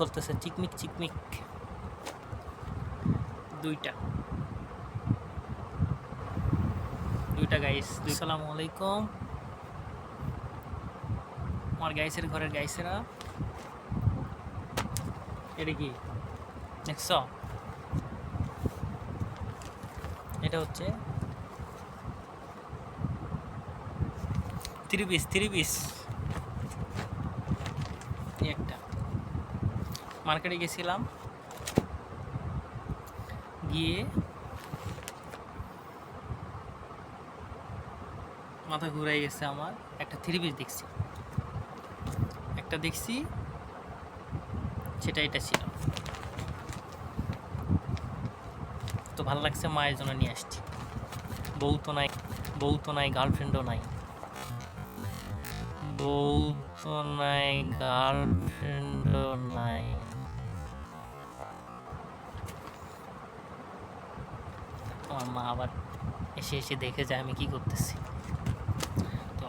করতেছে চিকমিক চিকমিক। দুইটা। দুইটা গাইস আসসালামু আলাইকুম। আমার গাইসের ঘরের গাইসেরা এটা কি? দেখছ এটা হচ্ছে থ্রি পিস থ্রি পিস একটা। মার্কেটে গেছিলাম। গিয়ে মাথা ঘুরাই গেছে আমার। একটা থ্রি পিস দেখছি। একটা দেখছি, সেটা এটা ছিল। তো ভালো লাগছে মায়ের জন্য নিয়ে আসছি। বউ তো নাই, বউ তো নাই গার্লফ্রেন্ডও নাই। বউ তো নাই গার্লফ্রেন্ডও নাই। আমার মা আবার এসে এসে দেখে যায় আমি কি করতেছি। তো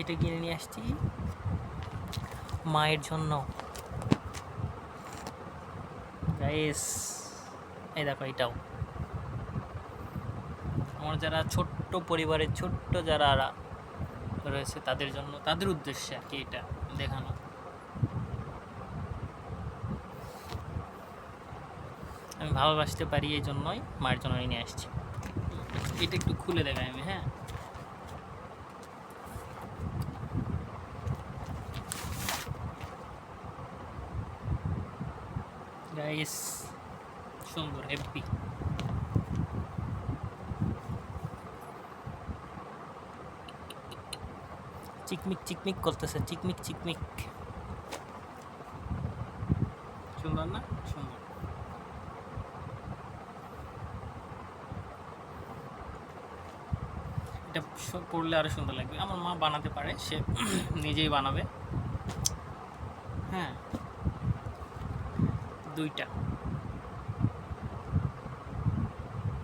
এটা কিনে নিয়ে আসছি মায়ের জন্য। এই দেখো এটাও। আমার যারা ছোট্ট পরিবারের ছোট্ট যারা রয়েছে তাদের জন্য তাদের উদ্দেশ্যে আর কি এটা দেখানো আমি ভালোবাসতে পারি এই জন্যই মায়ের জন্য নিয়ে আসছি। এটা একটু খুলে দেখাই আমি হ্যাঁ। সুন্দর হ্যাপি চিকমিক চিকমিক করতেছে, চিকমিক চিকমিক। সুন্দর না সুন্দর এটা স- পড়লে আরও সুন্দর লাগবে। আমার মা বানাতে পারে, সে নিজেই বানাবে। হ্যাঁ। দুইটা।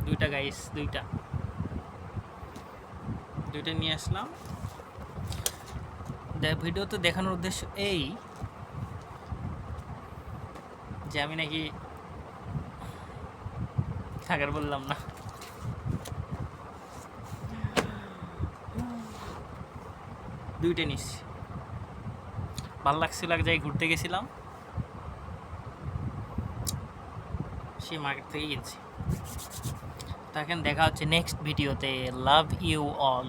দুইটা গাইস দুইটা। দুইটা নিয়ে আসলাম। দেখ ভিডিওতে দেখানোর উদ্দেশ্য এই যে আমি নাকি সাগর বললাম না। দুইটা নিচ্ছি ভালো লাগছিল এক জায়গায় ঘুরতে গেছিলাম। সেই মার্কেট থেকে কিনছি এখন দেখা হচ্ছে নেক্সট ভিডিওতে লাভ ইউ অল